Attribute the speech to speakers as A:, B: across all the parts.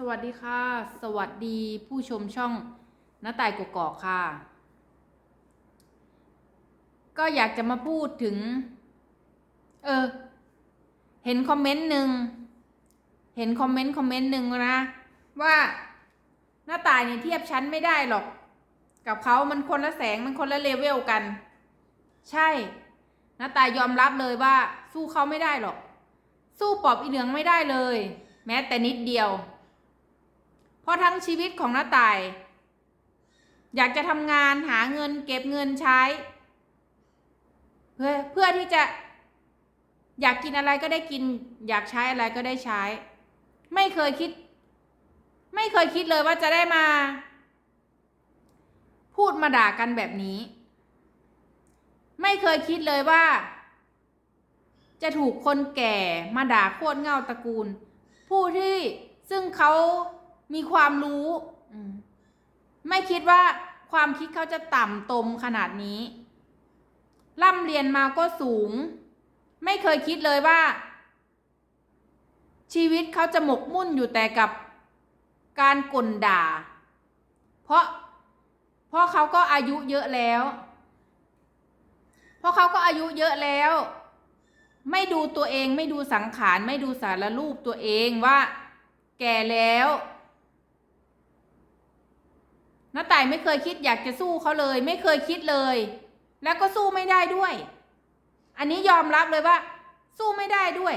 A: สวัสดีค่ะ สวัสดีผู้ชมช่องน้าตายกกอกค่ะ ก็อยากจะมาพูดถึง เออ เห็นคอมเมนต์หนึ่ง เห็นคอมเมนต์คอมเมนต์หนึ่งนะ ว่าหน้าตายเนี่ยเทียบชั้นไม่ได้หรอก กับเขามันคนละแสงมันคนละเลเวลกัน ใช่หน้าตายยอมรับเลยว่า สู้เขาไม่ได้หรอก สู้ปอบอีเหลืองไม่ได้เลย แม้แต่นิดเดียว ราะทั้งชีวิตของน้าตาย อยากจะทำงานหาเงินเก็บเงินใช้ เพื่อเพื่อที่จะอยากกินอะไรก็ได้กิน อยากใช้อะไรก็ได้ใช้ ไม่เคยคิด ไม่เคยคิดเลยว่าจะได้มา พูดมาด่ากันแบบนี้ ไม่เคยคิดเลยว่า จะถูกคนแก่มาด่าโคตรเงาตระกูล ผู้ที่ซึ่งเขา มีความรู้อืมไม่คิดว่าความคิดเขาจะต่ำตมขนาดนี้ ร่ำเรียนมาก็สูง ไม่เคยคิดเลยว่า ชีวิตเขาจะหมกมุ่นอยู่แต่กับการกลด่า เพราะเพราะเขาก็อายุเยอะแล้ว เพราะเขาก็อายุเยอะแล้ว ไม่ดูตัวเองไม่ดูสังขาร ไม่ดูสารรูปตัวเองว่า แก่แล้ว น้าต่ายไม่เคยคิดอยากจะสู้เขาเลย ไม่เคยคิดเลย แล้วก็สู้ไม่ได้ด้วย อันนี้ยอมรับเลยว่า สู้ไม่ได้ด้วย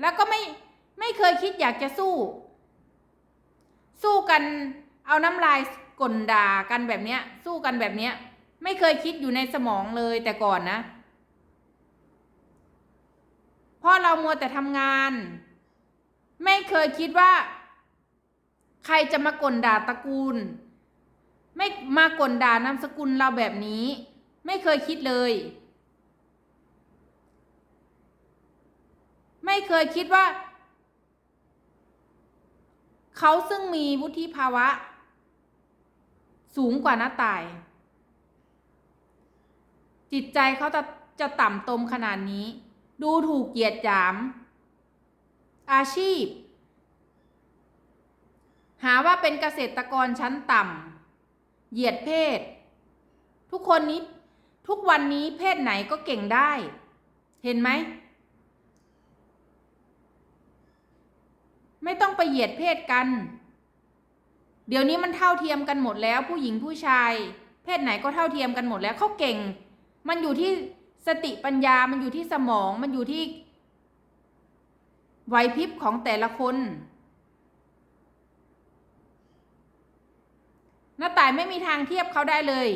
A: แล้วก็ไม่ไม่เคยคิดอยากจะสู้ สู้กันเอาน้ำลายกลด่ากันแบบเนี้ย สู้กันแบบเนี้ย ไม่เคยคิดอยู่ในสมองเลยแต่ก่อนนะพราะเรามัวแต่ทำงาน ไม่เคยคิดว่า ใครจะมากลด่าตระกูล ไม่มากลด่านามสกุลเราแบบนี้ ไม่เคยคิดเลย ไม่เคยคิดว่า เขาซึ่งมีวุฒิภาวะ สูงกว่าน้าตาย จิตใจเขาจะจะต่ำตมขนาดนี้ ดูถูกเกียดหยาม อาชีพ หาว่าเป็นเกษตรกรชั้นต่ำ เหยียดเพศ ทุกคนนี้ทุกวันนี้เพศไหนก็เก่งได้ เห็นไหม ไม่ต้องไปเหยียดเพศกัน เดี๋ยวนี้มันเท่าเทียมกันหมดแล้ว ผู้หญิงผู้ชาย เพศไหนก็เท่าเทียมกันหมดแล้วเขาเก่ง มันอยู่ที่สติปัญญามันอยู่ที่สมองมันอยู่ที่ไหวพริบของแต่ละคน น้าต่ายไม่มีทางเทียบเขาได้เลย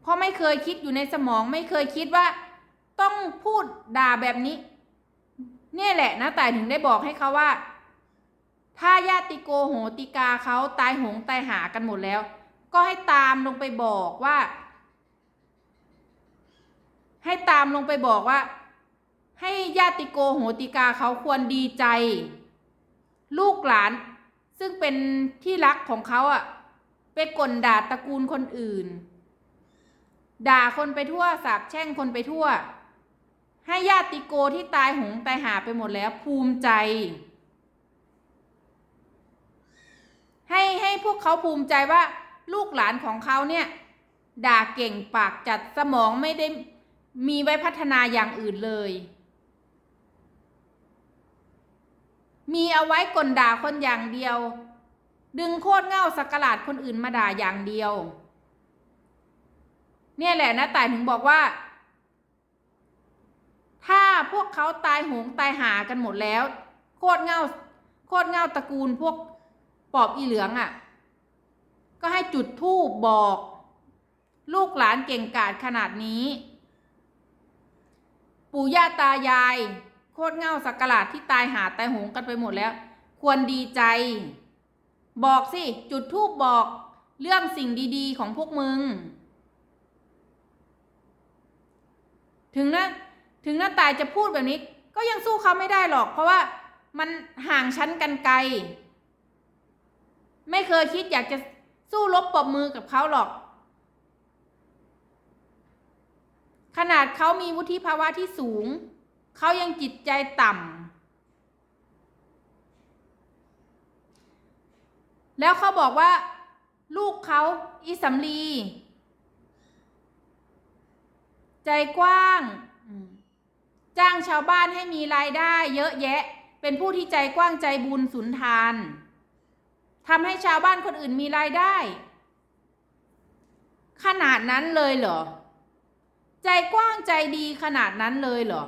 A: เพราะไม่เคยคิดอยู่ในสมองไม่เคยคิดว่า ต้องพูดด่าแบบนี้ เนี่ยแหละนะต่ายถึงได้บอกให้เขาว่า ถ้าญาติโกโหติกาเขาตายหงตายหากันหมดแล้ว ก็ให้ตามลงไปบอกว่า ให้ตามลงไปบอกว่า ให้ญาติโกโหติกาเขาควรดีใจ ลูกหลาน ซึ่งเป็นที่รักของเขาอะไปกลด่าตระกูลคนอื่น ด่าคนไปทั่วสาบแช่งคนไปทั่ว ให้ญาติโกที่ตายหงตายหาไปหมดแล้วภูมิใจ ให้ให้พวกเขาภูมิใจว่าลูกหลานของเขาเนี่ย ด่าเก่งปากจัดสมองไม่ได้มีไว้พัฒนาอย่างอื่นเลย มีเอาไว้กลด่าคนอย่างเดียว ดึงโคตรเง่าสักกลาดคนอื่นมาด่าอย่างเดียว เนี่ยแหละนะแต่ถึงบอกว่า ถ้าพวกเขาตายหงตายหากันหมดแล้ว โคตรเง่าโคตรเง่าตระกูลพวกปอบอีเหลืองอะ่ะ ก็ให้จุดทูบบอก ลูกหลานเก่งกาจขนาดนี้ ปู่ย่าตายาย คตรเง่าสักกลาดที่ตายหาตายหงกันไปหมดแล้ว ควรดีใจ บอกสิ จุดทูบบอกเรื่องสิ่งดีๆ ของพวกมึง ถึงนะถึงหน้าตายจะพูดแบบนี้ ก็ยังสู้เขาไม่ได้หรอก เพราะว่ามันห่างชั้นกันไกล ไม่เคยคิดอยากจะสู้รบปรบมือกับเขาหรอก ขนาดเขามีวุฒิภาวะที่สูง เขายังจิตใจต่แล้วเขาบอกว่า ลูกเขาอีสำลี ใจกว้าง จ้างชาวบ้านให้มีรายได้เยอะแยะ เป็นผู้ที่ใจกว้างใจบุญสุนทานทำให้ชาวบ้านคนอื่นมีรายได้ ขนาดนั้นเลยเหรอ ใจกว้างใจดีขนาดนั้นเลยเหรอ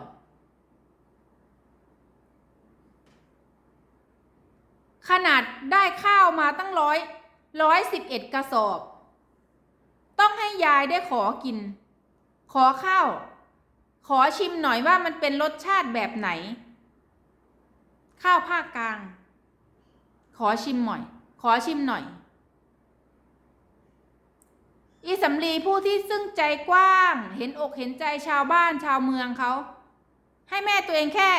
A: ขนาดได้ข้าวมาตั้งร้อยร้อยสิบเอ็ดกระสอบ ต้องให้ยายได้ขอกิน ขอข้าว ขอชิมหน่อยว่ามันเป็นรสชาติแบบไหน ข้าวภาคกลาง ขอชิมหน่อย ขอชิมหน่อย อีสำลีผู้ที่ซึ่งใจกว้าง เห็นอกเห็นใจชาวบ้านชาวเมืองเขา ให้แม่ตัวเองแค่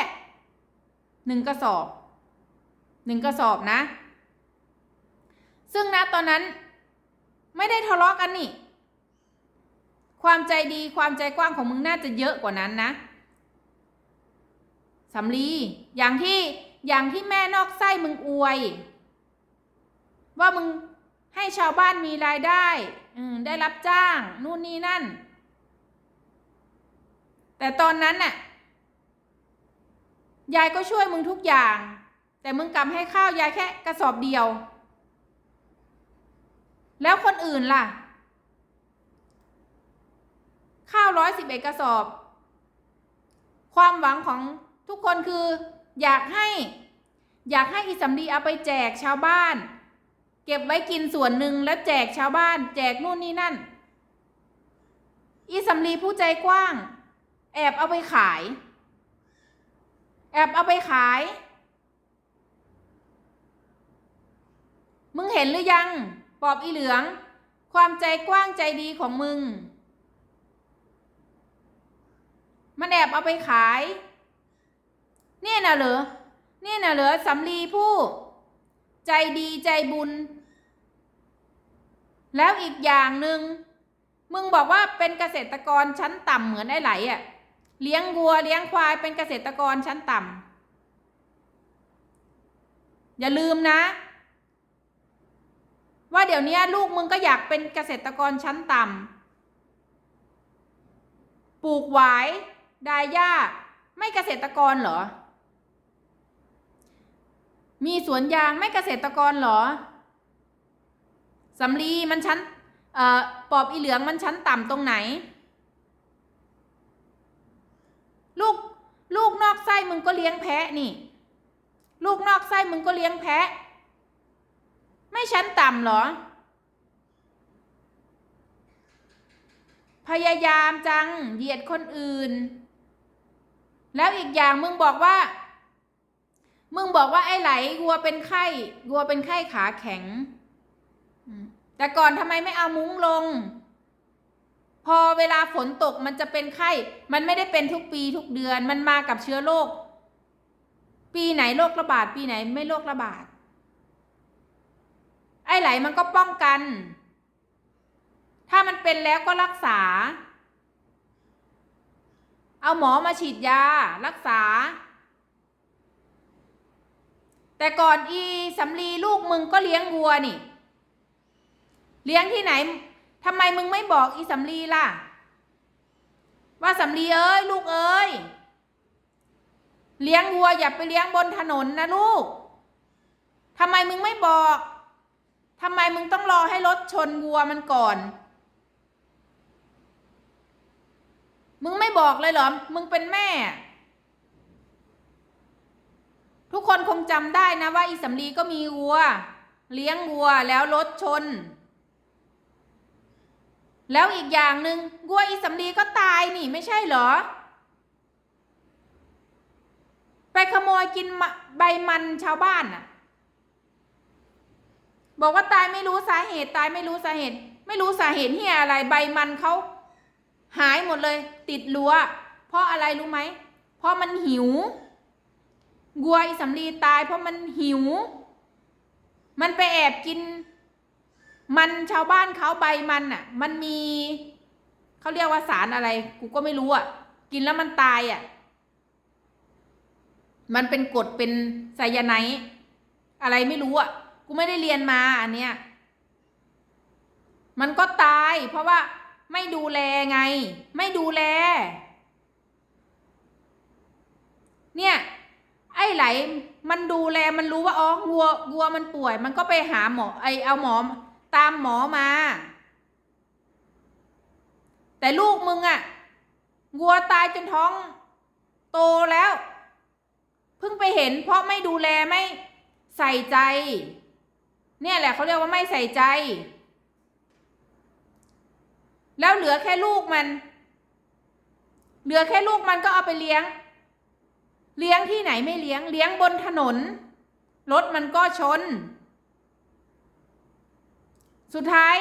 A: หนึ่งกระสอบ หนึ่งกระสอบนะ ซึ่งนะตอนนั้นไม่ได้ทะเลาะกันนี่ ความใจดีความใจกว้างของมึงน่าจะเยอะกว่านั้นนะสำลีอย่างที่อย่างที่แม่นอกไส้มึงอวย ว่ามึงให้ชาวบ้านมีรายได้ได้รับจ้าง นู่นนี่นั่น แต่ตอนนั้นน่ะ ยายก็ช่วยมึงทุกอย่าง แต่มึงกลับให้ข้าวยายแค่กระสอบเดียว แล้วคนอื่นล่ะ ข้าวร้อยสิบเอ็ดกระสอบ ความหวังของทุกคนคืออยากให้ อยากให้อีสำลีเอาไปแจกชาวบ้าน เก็บไว้กินส่วนหนึ่งแล้วแจกชาวบ้าน แจกนู่นนี่นั่น อีสำลีผู้ใจกว้าง แอบเอาไปขาย แอบเอาไปขาย มึงเห็นหรือยัง ปอบอีเหลือง ความใจกว้างใจดีของมึง มันแอบเอาไปขาย เนี่ยนะเหรอเนี่ยนะเหรอสำลีผู้ ใจดีใจบุญ แล้วอีกอย่างหนึ่งมึงบอกว่าเป็นเกษตรกรชั้นต่ำเหมือนไอ้ไหลอะ่ะเลี้ยงวัวเลี้ยงควายเป็นเกษตรกรชั้นต่ำอย่าลืมนะ ว่าเดี๋ยวนี้ลูกมึงก็อยากเป็นเกษตรกรชั้นต่ำปลูกหวายดายหญ้าไม่เกษตรกรเหรอ มีสวนยางไม่เกษตรกรเหรอสำลีมันชั้นเอ่อปอบอีเหลืองมันชั้นต่ำตรงไหน ลูกลูกนอกไส้มึงก็เลี้ยงแพะนี่ ลูกนอกไส้มึงก็เลี้ยงแพะ ไม่ชั้นต่ำเหรอ พยายามจังเหยียดคนอื่น แล้วอีกอย่างมึงบอกว่า มึงบอกว่าไอ้ไหลวัวเป็นไข้วัวเป็นไข้ขาแข็ง แต่ก่อนทำไมไม่เอามุ้งลง พอเวลาฝนตกมันจะเป็นไข้ มันไม่ได้เป็นทุกปีทุกเดือน มันมากับเชื้อโรคปีไหนโรคระบาด ปีไหนไม่โรคระบาด ไอ้ไหลมันก็ป้องกัน ถ้ามันเป็นแล้วก็รักษา เอาหมอมาฉีดยารักษา แต่ก่อนอีสำลีลูกมึงก็เลี้ยงวัวนี่ เลี้ยงที่ไหนทำไมมึงไม่บอกอีสำลีล่ะ ว่าสำลีเอ้ยลูกเอ้ยเลี้ยงวัวอย่าไปเลี้ยงบนถนนนะลูกทำไมมึงไม่บอก ทำไมมึงต้องรอให้รถชนวัวมันก่อน มึงไม่บอกเลยเหรอ มึงเป็นแม่ ทุกคนคงจำได้นะว่าอีสำลีก็มีวัว เลี้ยงวัวแล้วรถชน แล้วอีกอย่างหนึ่งวัวอีสำลีก็ตายนี่ไม่ใช่เหรอ ไปขโมยกินใบมันชาวบ้านน่ะ บอกว่าตายไม่รู้สาเหตุ ตายไม่รู้สาเหตุ ไม่รู้สาเหตุที่อะไรใบมันเขาหายหมดเลย ติดรั้วเพราะอะไรรู้ไหมเพราะมันหิววัวอีสำลีตายเพราะมันหิว มันไปแอบกิน มันชาวบ้านเขาใบมันอะ มันมีเขาเรียกว่าสารอะไร กูก็ไม่รู้อะ กินแล้วมันตายอะ มันเป็นกรดเป็นไซยาไนอะไรไม่รู้อะ กูกูไม่ได้เรียนมาอันเนี้ย มันก็ตาย เพราะว่าไม่ดูแลไง ไม่ดูแล เนี่ย ไอ้ไหล มันดูแลมันรู้ว่าอ๋อวัววัวมันป่วย มันก็ไปหาหมอไอเอาหมอตามหมอมา แต่ลูกมึงอะวัวตายจนท้อง โตแล้ว เพิ่งไปเห็นเพราะไม่ดูแลไม่ใส่ใจ เนี่ยแหละเขาเรียกว่าไม่ใส่ใจ แล้วเหลือแค่ลูกมัน เหลือแค่ลูกมันก็เอาไปเลี้ยง เลี้ยงที่ไหนไม่เลี้ยง เลี้ยงบนถนน รถมันก็ชน สุดท้าย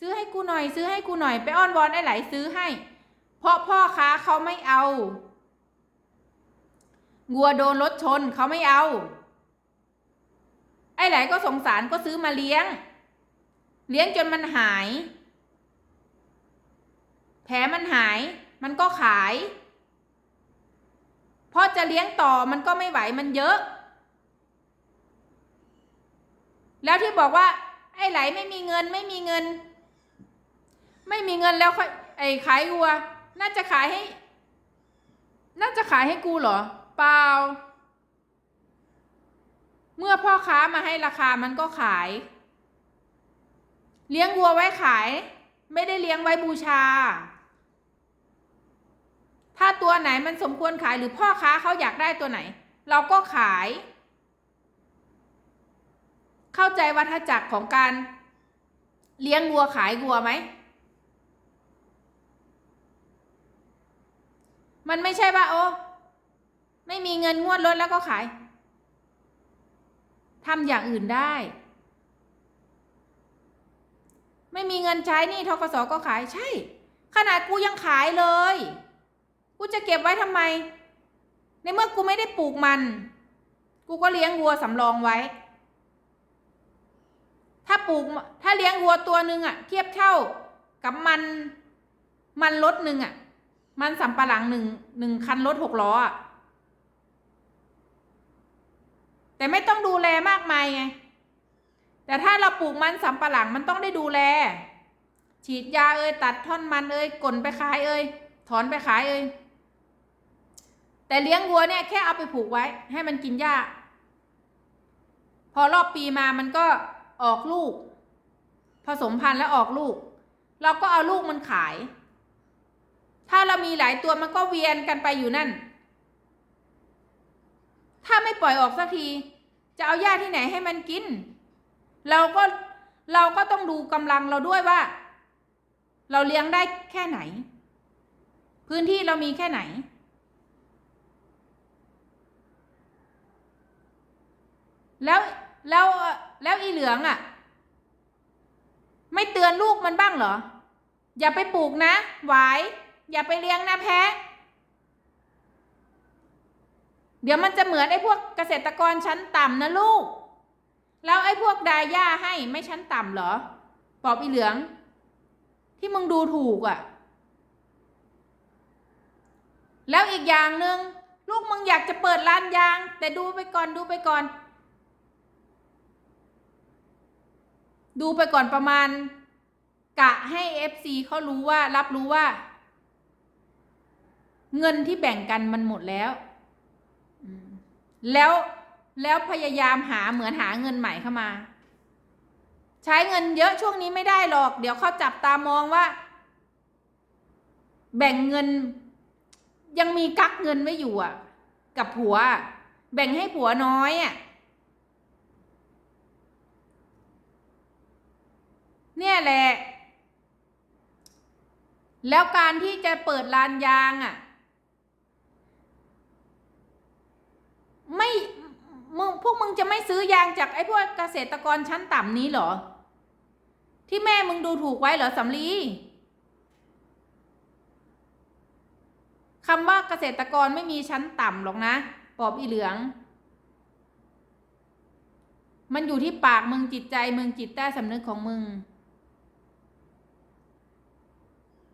A: ซื้อให้กูหน่อย ซื้อให้กูหน่อยไปอ้อนวอนไอ้ไหลซื้อให้ เพราะพ่อค้าเขาไม่เอา งัวโดนรถชนเขาไม่เอา ไอ้ไหลก็สงสารก็ซื้อมาเลี้ยง เลี้ยงจนมันหาย แผลมันหาย มันก็ขายพราะจะเลี้ยงต่อมันก็ไม่ไหวมันเยอะ แล้วที่บอกว่า ไอ้ไหลไม่มีเงินไม่มีเงิน ไม่มีเงินแล้วค่อยไอ้ขายวัว น่าจะขายให้ น่าจะขายให้กูเหรอ เปล่า เมื่อพ่อค้ามาให้ราคามันก็ขาย เลี้ยงวัวไว้ขาย ไม่ได้เลี้ยงไว้บูชา ถ้าตัวไหนมันสมควรขายหรือพ่อค้าเขาอยากได้ตัวไหน เราก็ขาย เข้าใจวัฏจักรของการเลี้ยงวัวขายวัวไหม มันไม่ใช่ว่าโอ้ไม่มีเงินงวดรถแล้วก็ขาย ทำอย่างอื่นได้ ไม่มีเงินใช้นี่ทกสก็ขายใช่ ขนาดกูยังขายเลย กูจะเก็บไว้ทำไม ในเมื่อกูไม่ได้ปลูกมัน กูก็เลี้ยงวัวสำรองไว้ ถ้าปลูกถ้าเลี้ยงวัวตัวหนึ่งอะเทียบเท่ากับมันมันรถหนึ่งอะมันสำปะหลังหนึ่งหนึ่งคันรถหกล้ออะ แต่ไม่ต้องดูแลมากมายไง แต่ถ้าเราปลูกมันสำปะหลังมันต้องได้ดูแล ฉีดยาเอ้ยตัดท่อนมันเอ้ยกลนไปขายเอ้ยถอนไปขายเอ้ยแต่เลี้ยงวัวเนี่ยแค่เอาไปผูกไว้ ให้มันกินหญ้า พอรอบปีมามันก็ออกลูก ผสมพันธุ์แล้วออกลูก เราก็เอาลูกมันขาย ถ้าเรามีหลายตัวมันก็เวียนกันไปอยู่นั่น ถ้าไม่ปล่อยออกสักที จะเอาหญ้าที่ไหนให้มันกิน เราก็เราก็ต้องดูกำลังเราด้วยว่า เราเลี้ยงได้แค่ไหน พื้นที่เรามีแค่ไหน แล้วแล้วแล้วอีเหลืองอะ่ะ ไม่เตือนลูกมันบ้างเหรอ อย่าไปปลูกนะ หวาย อย่าไปเลี้ยงนะแพะ เดี๋ยวมันจะเหมือนไอ้พวกเกษตรกรชั้นต่ำนะลูก แล้วไอ้พวกดาย่าให้ไม่ชั้นต่ำเหรอปอบอีเหลือง ที่มึงดูถูกอะ่ะ แล้วอีกอย่างหนึ่งลูกมึงอยากจะเปิดร้านยาง แต่ดูไปก่อนดูไปก่อน ดูไปก่อนประมาณ กะให้เอฟซีเขารู้ว่ารับรู้ว่า เงินที่แบ่งกันมันหมดแล้ว แล้วแล้วพยายามหาเหมือนหาเงินใหม่เข้ามา ใช้เงินเยอะช่วงนี้ไม่ได้หรอก เดี๋ยวเขาจับตามองว่า แบ่งเงิน ยังมีกักเงินไว้อยู่อะ กับผัว แบ่งให้ผัวน้อยอะเนี่ยแหละ แล้วการที่จะเปิดร้านยางอะ ไม่มึงพวกมึงจะไม่ซื้อยางจากไอ้พวกเกษตรกรชั้นต่ำนี้เหรอ ที่แม่มึงดูถูกไว้เหรอสำลีคำว่าเกษตรกรไม่มีชั้นต่ำหรอกนะปอบอีเหลือง มันอยู่ที่ปากมึงจิตใจมึงจิตใต้สำนึกของมึง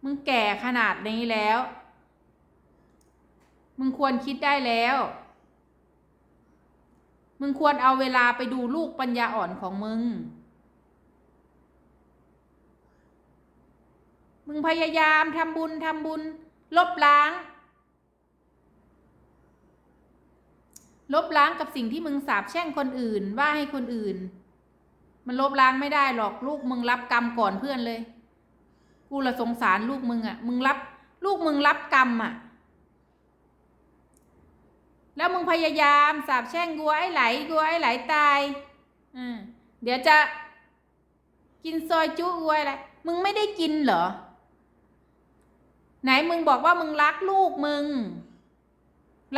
A: มึงแก่ขนาดนี้แล้ว มึงควรคิดได้แล้ว มึงควรเอาเวลาไปดูลูกปัญญาอ่อนของมึง มึงพยายามทำบุญทำบุญ ลบล้าง ลบล้างกับสิ่งที่มึงสาบแช่งคนอื่นว่าให้คนอื่น มันลบล้างไม่ได้หรอกลูกมึงรับกรรมก่อนเพื่อนเลย กูละสงสารลูกมึงอะ่ะ มึงรับ ลูกมึงรับกรรมอะ่ะ แล้วมึงพยายามสาบแช่งกัวไอ้ไหลกัวไอ้ไหลตายอืมเดี๋ยวจะกินซอยจุกัวอะไรมึงไม่ได้กินเหรอ ไหนมึงบอกว่ามึงรักลูกมึง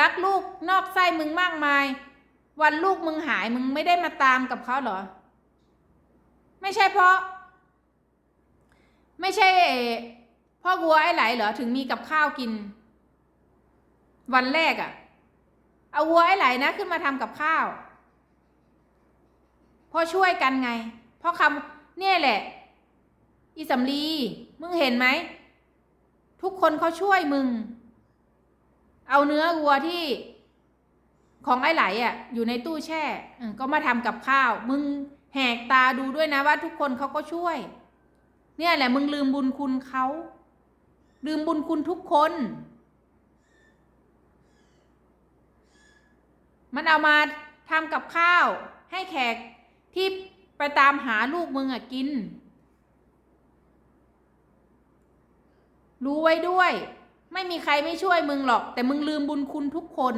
A: รักลูกนอกไส้มึงมากมาย วันลูกมึงหายมึงไม่ได้มาตามกับเขาเหรอ ไม่ใช่เพราะ ไม่ใช่พ่อวัวไอ้ไหลเหรอถึงมีกับข้าวกิน วันแรกอะ่ะ เอาวัวไอ้ไหลนะขึ้นมาทำกับข้าวพราะช่วยกันไง เพราะคำเนี่ยแหละ อีสำลีมึงเห็นไหม ทุกคนเขาช่วยมึง เอาเนื้อวัวที่ ของไอ้ไหลอะ อยู่ในตู้แช่ก็มาทำกับข้าว มึงแหกตาดูด้วยนะว่าทุกคนเขาก็ช่วย เนี่ยแหละมึงลืมบุญคุณเขา ลืมบุญคุณทุกคน มันเอามาทำกับข้าว ให้แขกที่ไปตามหาลูกมึงอะกิน รู้ไว้ด้วย ไม่มีใครไม่ช่วยมึงหรอก แต่มึงลืมบุญคุณทุกคน